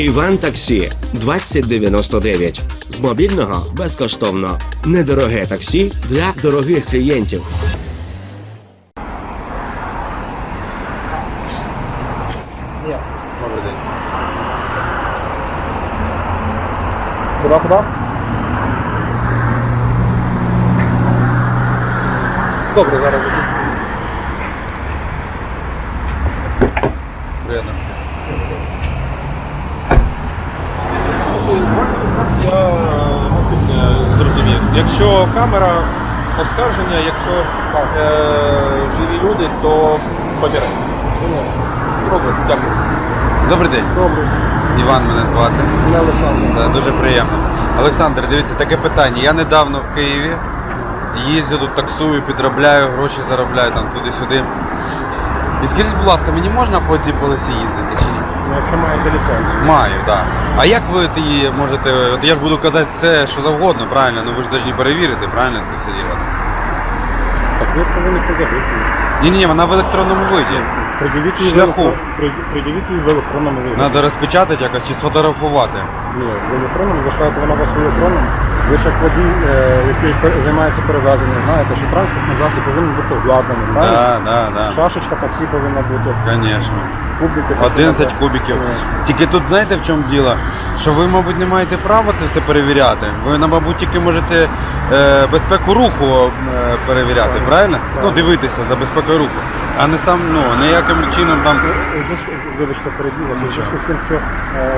Іван Таксі 2099. З мобільного безкоштовно. Недороге таксі для дорогих клієнтів. Куда, куда? Добре, зараз закінчу. Приємно. Я наступне зрозумів. Якщо камера оскарження, якщо е, живі люди, то папірець. Добре, дякую. Добрий день, Добре, Іван мене звати. мене Олександр. Це дуже приємно. Олександр, дивіться, таке питання. Я недавно в Києві їздю тут, таксую, підробляю, гроші заробляю там туди-сюди. І скажіть, будь ласка, мені можна по цій полосі їздити чи ні? Ну, Якщо маєте ліцензію. Маю, так. Да. А як ви її можете. От я ж буду казати все, що завгодно, правильно? Ну ви ж повинні перевірити, правильно це все діло? Так ви повинні пред'явити. Ні, ні, ні, вона в електронному виді. Пред'явіть її, в Шляху. електро- пред- пред'явіть її в електронному вигляді. Треба розпечатати якось чи сфотографувати. Ні, в електронному, ви ж кажете, вона у вас в електронному. Ви ж як водій, е, який займається перевезенням, знаєте, що транспортний засіб повинен бути обладнаний, правильно? Так, так, так. Шашечка таксі повинна бути, Звісно. кубики. 11 кубиків. Е, Тільки тут знаєте в чому діло? Що ви, мабуть, не маєте права це все перевіряти. Ви, на, мабуть, тільки можете е, безпеку руху е, перевіряти, Так. правильно? Так. Ну, дивитися за безпекою руху. А не сам, ну, ніяким чином там. У зв'язку- Вибачте, перебіг вас. У зв'язку з тим, що е,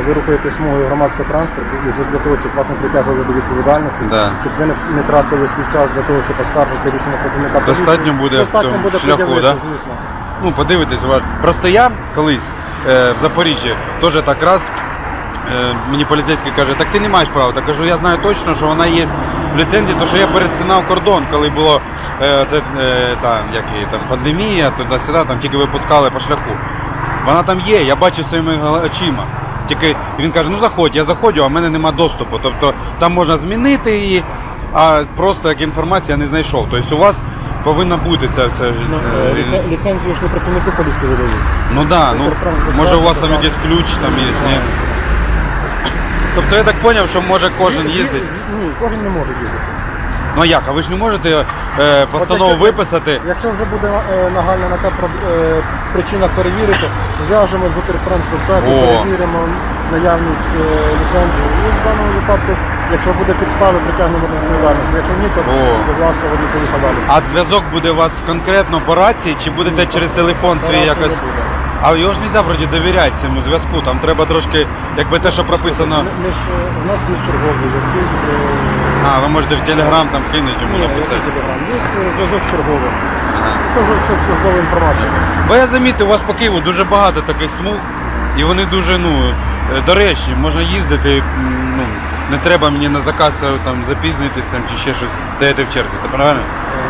ви рухаєтесь смугою громадського транспорту, і для того, щоб вас не притягували до відповідальності, Да. щоб ви не, с- не тратили свій час для того, щоб оскаржити рішення працівника поліції. Достатньо буде в достатньо цьому буде шляху, пред'явити, да? звісно. Ну, подивитись уважно. Просто я колись е, в Запоріжжі теж так раз. Е, мені поліцейський каже, так ти не маєш права. Так кажу, я знаю точно, що вона є в ліцензії, тому що я перетинав кордон, коли було е, це, е, там, як її, там, пандемія, туди-сюди, там тільки випускали по шляху. Вона там є, я бачив своїми гла- очима. Тільки він каже, ну заходь, я заходжу, а в мене нема доступу. Тобто там можна змінити її, а просто як інформація не знайшов. Тобто у вас повинна бути це все. Ну, е, е, ліце- ліцензію ж не працівники поліції видають. Ну да, ну Укртранс може у вас там якийсь ключ там є, ні? Е, Тобто я так зрозумів, що може кожен їздить. зі- Ні, кожен не може їздити. Ну а як? А ви ж не можете е, постанову якщо- виписати? Якщо вже буде е, нагальна на те проб- е, причина перевірити, зв'яжемо з Укртрансбезпекою, О. перевіримо наявність е, ліцензії. І в даному випадку, якщо буде підстави, притягнемо до відповідальності. Якщо ні, то О. будь ласка, водій поїхав далі. А зв'язок буде у вас конкретно по рації, чи будете через телефон свій Операції якось. не буде. А його ж не можна вроді довіряти цьому зв'язку. Там треба трошки, якби те, що прописано. Ми, ж, у нас є черговий, який... е, А, ви можете в Телеграм там кинути йому ні, написати. який телеграм. Є е, зв'язок черговий. Ага. Це вже все службова інформація. Бо я замітив, у вас по Києву дуже багато таких смуг, і вони дуже ну, е, доречні, можна їздити, м, ну, не треба мені на заказ е, там, запізнитись там, чи ще щось, стояти в черзі, це правильно? Е,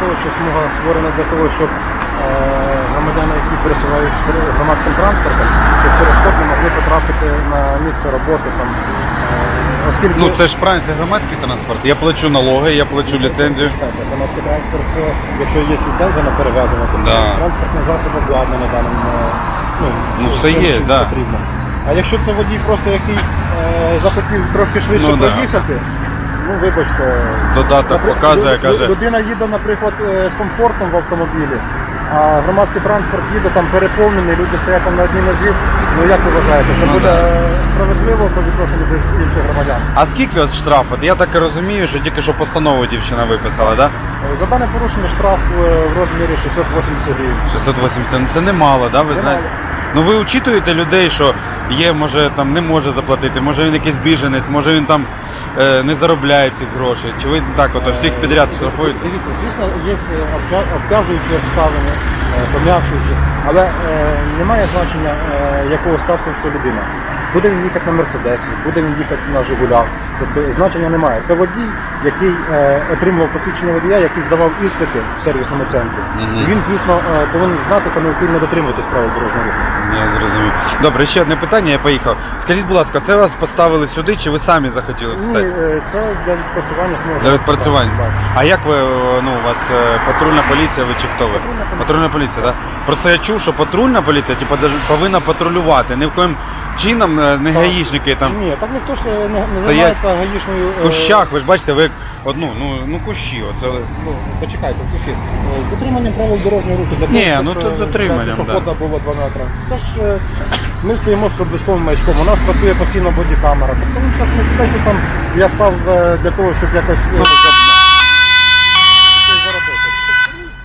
того, що смуга створена для того, щоб е, громадяни, які пересувають громадським транспортом, безперешкодно могли потрапити на місце роботи. Там, е, оскільки Ну це ж правильно, це громадський транспорт. Я плачу налоги, я плачу ліцензію. Громадський транспорт це, якщо є ліцензія на перевезення, то Да. транспортний засіб обладнаний даним. е, Ну, Ну, все є, да. потрібно. А якщо це водій просто який е, захотів трошки швидше Ну, да. проїхати, ну вибачте. Додаток Напри- показує, каже. Людина їде, наприклад, е, з комфортом в автомобілі, а громадський транспорт їде там переповнений, люди стоять там на одній нозі. Ну як ви вважаєте, це Ну, буде да. справедливо по відношенню до інших громадян? А скільки от штраф? От я так і розумію, що тільки що постанову дівчина виписала, да? За дане порушення штраф е, в розмірі 680 гривень. 680, ну це немало, да, ви Немало. Ну ви учитуєте людей, що є, може там не може заплатити, може він якийсь біженець, може він там е, не заробляє цих грошей. Чи ви так от всіх підряд штрафуєте? Дивіться, звісно, є е, обтя- обтяжуючі обставини, е, пом'якшуючі, але е, немає значення, е, якого статусу людина. Буде він їхати на Мерседесі, буде він їхати на Жигулях. Тобто значення немає. Це водій, який е, отримував посвідчення водія, який здавав іспити в сервісному центрі. Мгм. І він, звісно, е, повинен знати та необхідно дотримуватись правил дорожнього руху. Зрозумів. Добре, ще одне питання, я поїхав. Скажіть, будь ласка, це вас поставили сюди, чи ви самі захотіли Ні, встати? е, це для відпрацювання смуги. Для відпрацювання. Так. А як ви, о, ну, у вас е, патрульна поліція, ви чи хто ви? Патрульна поліція. Патрульна поліція, так? Просто я чув, що патрульна поліція типу, даже повинна патрулювати. Ні в коїм чином е, не гаїшники там Ні, так ніхто ж не, не займається гаїшною... в кущах, ви ж бачите, ви як одну, ну, ну кущі, оце. Ну, почекайте, включіть. Е, дотриманням правил дорожнього руху. Для Ні, ну, щоб, то е, дотриманням, для да. пішохода було 2 метри. Це ж е, ми стоїмо з проблисковим маячком, у нас працює постійно бодікамера. Тобто ну, це ж не те, що там я став е, для того, щоб якось... е, заробити.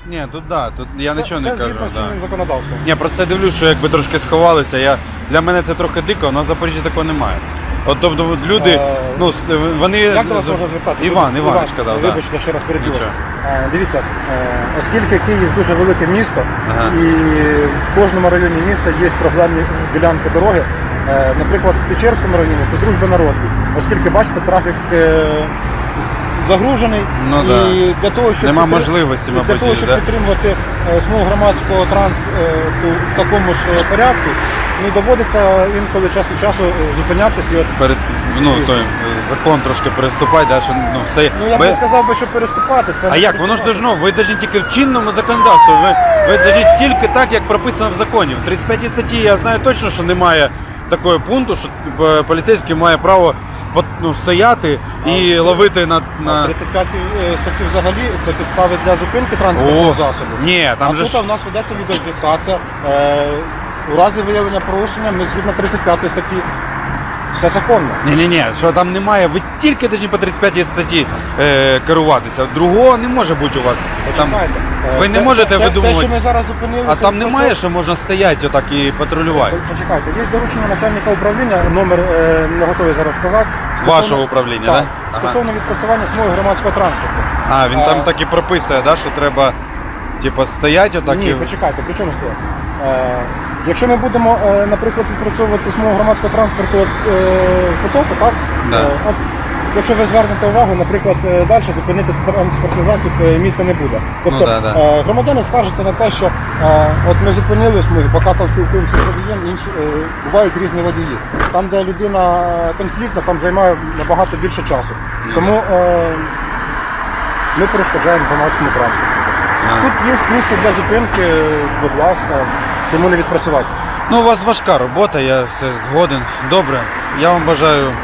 Ні, тут да, тут я Це- нічого не це кажу. згідно з Да. чинним законодавством. Ні, просто я дивлюсь, що якби трошки сховалися. Я... Для мене це трохи дико, але в Запоріжжі такого немає. От тобто люди, Е, ну, с- вони. Як до вас можна звертати? Іван, Іванович казав, да. Вибачте, ще раз. Нічого. Е, Дивіться, е, оскільки Київ дуже велике місто, Ага. і в кожному районі міста є проблемні ділянки дороги. Е, Наприклад, в Печерському районі це дружба народів, оскільки бачите, трафік е, загружений Ну, і да. для того, щоб Нема підтри- можливості, для мабуть, того, щоб да? підтримувати е, смугу громадського транспорту в такому ж е, порядку, ну доводиться інколи час від часу е, зупинятися і от Перед ну той закон трошки переступать, да, що ну стає. Ну я б Бе- не сказав би, що переступати. Це А як? Воно ж переступати. должно, ви должны тільки в чинному законодавстві. Ви, ви должны тільки так, як прописано в законі. В 35 статті я знаю точно, що немає такого пункту, що е, поліцейський має право ну, стояти і ловити на. А на... 35 статті взагалі це підстави для зупинки транспортного О, засобу. Ні, а там же тут у нас ведеться відеофіксація. Е, у разі виявлення порушення ми згідно 35 статті. Все законно. Ні, ні, ні, що там немає, ви тільки повинні по 35 статті е, керуватися. Другого не може бути у вас. Там, Почекайте. Е, ви не те- можете те- Те, видумувати. що ми зараз зупинилися. а там то немає, це- що можна стояти отак і патрулювати. Почекайте, є доручення начальника управління, номер е, не готовий зараз сказати. Вашого управління, так? да? Ага. Стосовно відпрацювання смуги громадського транспорту. А, він А. там так і прописує, да, що треба типу, стояти отак Ні, і. почекайте, при чому стоять? Е, якщо ми будемо, е, наприклад, відпрацьовувати смугу громадського транспорту от, е, потоку, так? Да. Е, от, якщо ви звернете увагу, наприклад, далі зупинити транспортний засіб місця не буде. Тобто Ну, да, да. громадяни скажете на те, що от ми зупинили смуги, поки там спілкуємося з водієм, інші бувають різні водії. Там, де людина конфліктна, там займає набагато більше часу. Ну, Тому ми перешкоджаємо громадському транспорту. Тут є місце для зупинки, будь ласка, чому не відпрацювати? Ну, у вас важка робота, я все згоден. Добре. Я вам бажаю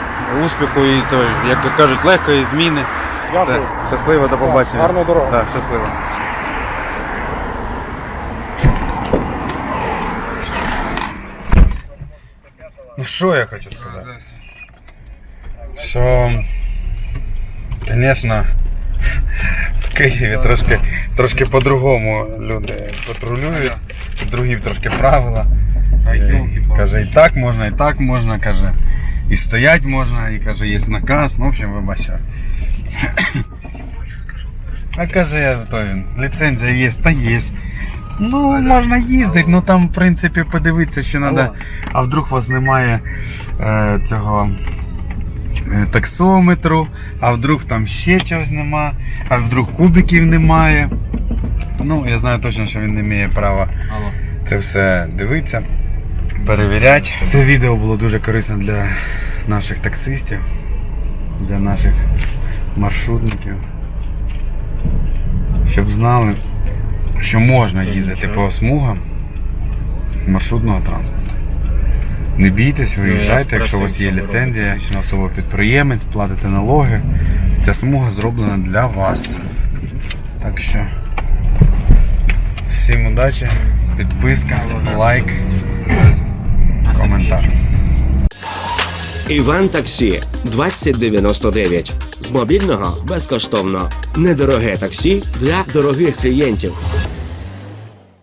успіху і то, як кажуть, легкої зміни. Дякую. Все. Щасливо, до побачення. Гарної дороги. Так, щасливо. Ну що я хочу сказати? Що, звісно, в Києві трошки, трошки по-другому люди патрулюють, другі трошки правила. Е, Каже, і так можна, і так можна, каже, і стоять можна, і каже, є наказ. Ну, в общем, ви. А каже, то він, ліцензія є, та є. Ну, можна їздити, ну там, в принципі, подивитися ще треба. А вдруг у вас немає е, цього е, таксометру, а вдруг там ще чогось нема, а вдруг кубиків немає. Ну, я знаю точно, що він не має права це все дивитися, перевіряти. Це відео було дуже корисно для наших таксистів, для наших маршрутників. Щоб знали, що можна їздити по смугам маршрутного транспорту. Не бійтесь, виїжджайте, якщо у вас є ліцензія, чи особа підприємець, платите налоги. Ця смуга зроблена для вас. Так що всім удачі, підписка, лайк, коментар. Іван Таксі 2099. З мобільного безкоштовно. Недороге таксі для дорогих клієнтів.